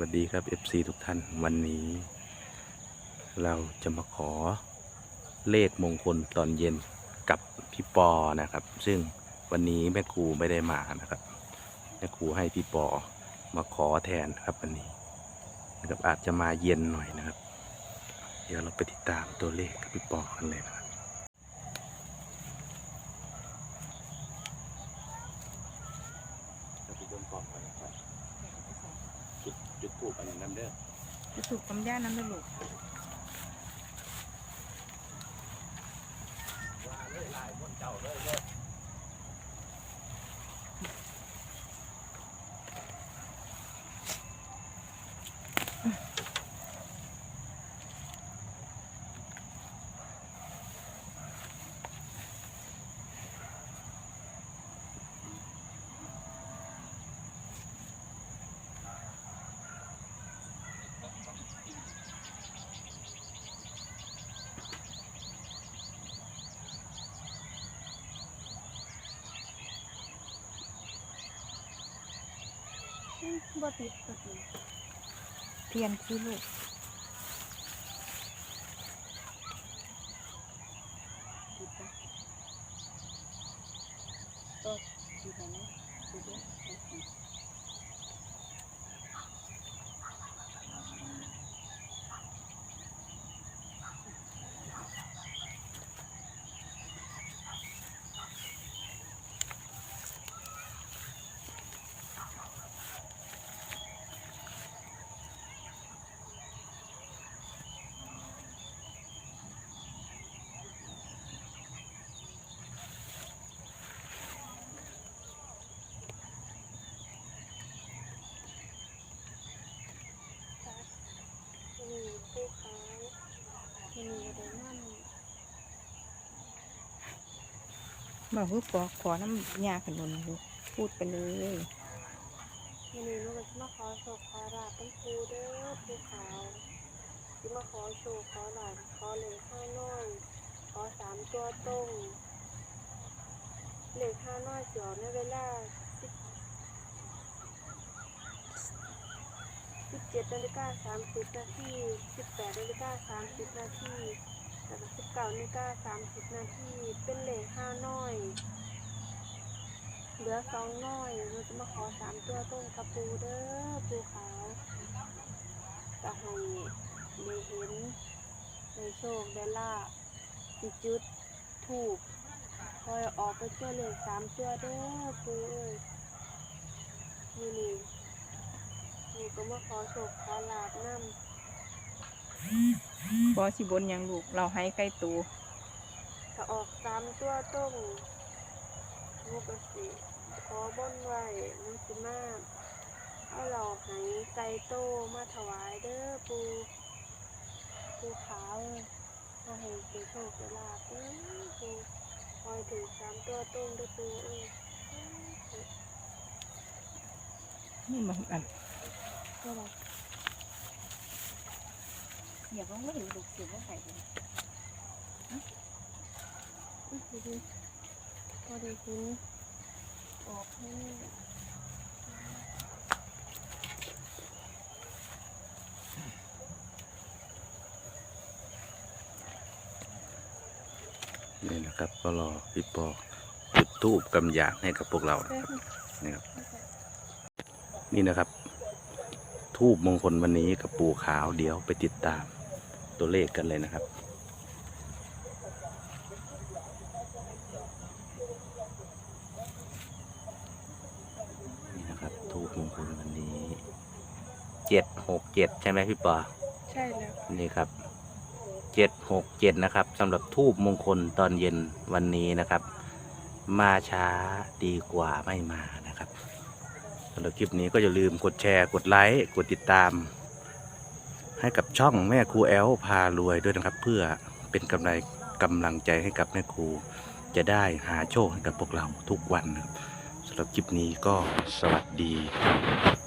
วัสดีครับ FC ทุกท่านวันนี้ เราจะมาขอเลขมงคลตอนเย็นกับพี่ปอนะครับ ซึ่งวันนี้แม่ครูไม่ได้มานะครับแม่ครูให้พี่ปอมาขอแทนครับวันนี้นะครับอาจจะมาเย็นหน่อยนะครับ เดี๋ยวเราไปติดตามตัวเลขกับพี่ปอกันเลยนะครับ ปลูกอันนั้นเด้อจะถูกกำย่าน้ำเด้อลูก บ่ติดบ่ติดเทียนคือลูก ติดปะก็ติดไปนะติดเยอะติดไป มีผู้ค้ามีอะไรนั่น บอกคือปอขอน้ำยาขนมลูพูดไปเลยมีนี่ลูกจะมาขอโชคขอลาบเป็นครูเด้อผู้ขาวที่มาขอโชคขอลาบขอเหลือห้าน้อยขอสามตัวตรงเหลือห้าน้อยเสียวในเวลาสิบสิบเจ็ดนาฬิกาสามสิบนาทีสิบแปดนาฬิกาสามสิบนาที แล้วก็สิบเก้านาฬิกาสามสิบนาทีเป็นเหลือห้าน้อย เหลือสองน้อยเราจะมาขอสามตัวต้นกระปูเด้อปูขาวจะให้ได้เห็นได้โชคได้ลาบสิจุดถูกคอยออกไปเชื่อเลยสามตัวเด้อปูเอ้ยนี่นี่นี่ก็มาขอโชคขอลาบนำ ปอสิบนหยังลูก เราให้ใกล้ตูถ้าออกสามตัวต้นลูกก็สิขอบนไว้น้ำสิมาเอาเราใหายไก่โตมาถวายเด้อปูปูขาวมาให้ปูโชคลาภเด้อปูคอยถึงสามตัวต้นเด้อปูเอ้ยนี่มันอัน ก็ได้อยากลงไม่เห็นลูกเสียว่าใส่เลยอื้อหือพอดีคุณออกให้นี่นะครับก็รอพี่ปอจุดทูบกำยานให้กับพวกเรานะครับนี่ครับ นี่นะครับ ทูบมงคลวันนี้กับปู่ขาวเดี๋ยวไปติดตาม ตัวเลขกันเลยนะครับ นี่นะครับทูบมงคลวันนี้เจ็ดหกเจ็ดใช่ไหมพี่ปอใช่แล้วนี่ครับเจ็ดหกเจ็ดนะครับสำหรับทูบมงคลตอนเย็นวันนี้นะครับ มาช้าดีกว่าไม่มานะครับสำหรับคลิปนี้ก็อย่าลืมกดแชร์กดไลค์กดติดตาม ให้กับช่องแม่ครูแอลพารวยด้วยนะครับ เพื่อเป็นกำไรกำลังใจให้กับแม่ครู จะได้หาโชคให้กับพวกเราทุกวันนะครับสำหรับคลิปนี้ก็สวัสดีครับ